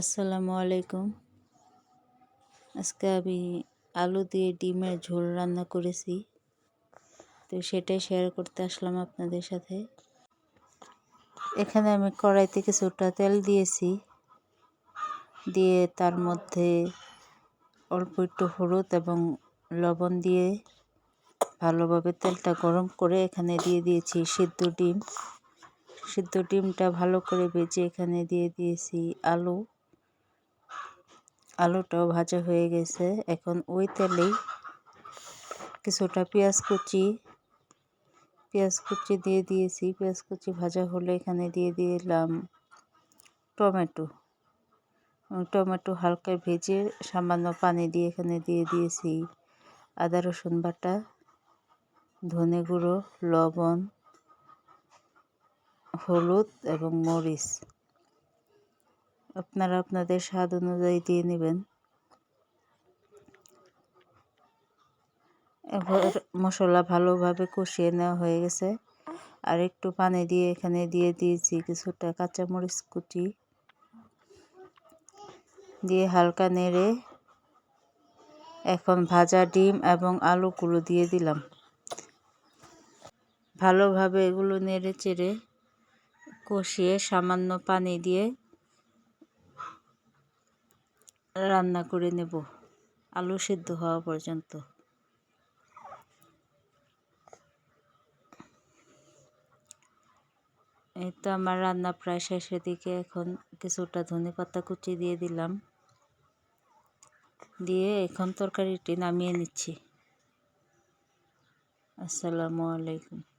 আসসালামু আলাইকুম। আজকে আমি আলু দিয়ে ডিমের ঝোল রান্না করেছি। তো সেটাই শেয়ার করতে আসলাম আপনাদের সাথে। এখানে আমি কড়াইতে কিছুটা তেল দিয়েছি। দিয়ে তার মধ্যে অল্প একটু হলুদ এবং লবণ দিয়ে ভালোভাবে তেলটা গরম করে এখানে দিয়ে দিয়েছি সিদ্ধ ডিম। সিদ্ধ ডিমটা ভালো করে ভেজে এখানে দিয়ে দিয়েছি আলু। আলুটাও ভাজা হয়ে গেছে। এখন ওই তেলেই কিছুটা পেঁয়াজ কুচি পেঁয়াজ কুচি দিয়ে দিয়েছি। পেঁয়াজ কুচি ভাজা হলে এখানে দিয়ে দিলাম টমেটো। টমেটো হালকা ভেজে সামান্য পানি দিয়ে এখানে দিয়ে দিয়েছি। আদা, রসুন বাটা, ধনে গুঁড়ো, লবণ, হলুদ এবং মরিচ। আপনারা আপনাদের স্বাদ অনুযায়ী দিয়ে নেবেন। এবার মশলা ভালোভাবে কষিয়ে নেওয়া হয়ে গেছে। আর একটু পানি দিয়ে এখানে দিয়ে দিয়েছি কিছুটা কাঁচামরিচ কুচি। দিয়ে হালকা নেড়ে এখন ভাজা ডিম এবং আলুগুলো দিয়ে দিলাম। ভালোভাবে এগুলো নেড়ে চেড়ে কষিয়ে সামান্য পানি দিয়ে রান্না করে নেব। আলু সিদ্ধ হওয়া পর্যন্ত। এই তো আমার রান্না প্রায় শেষের দিকে। এখন কিছুটা ধনে পাতা কুচি দিয়ে দিলাম। দিয়ে এখন তরকারিটি নামিয়ে নিচ্ছি। আসসালামু আলাইকুম।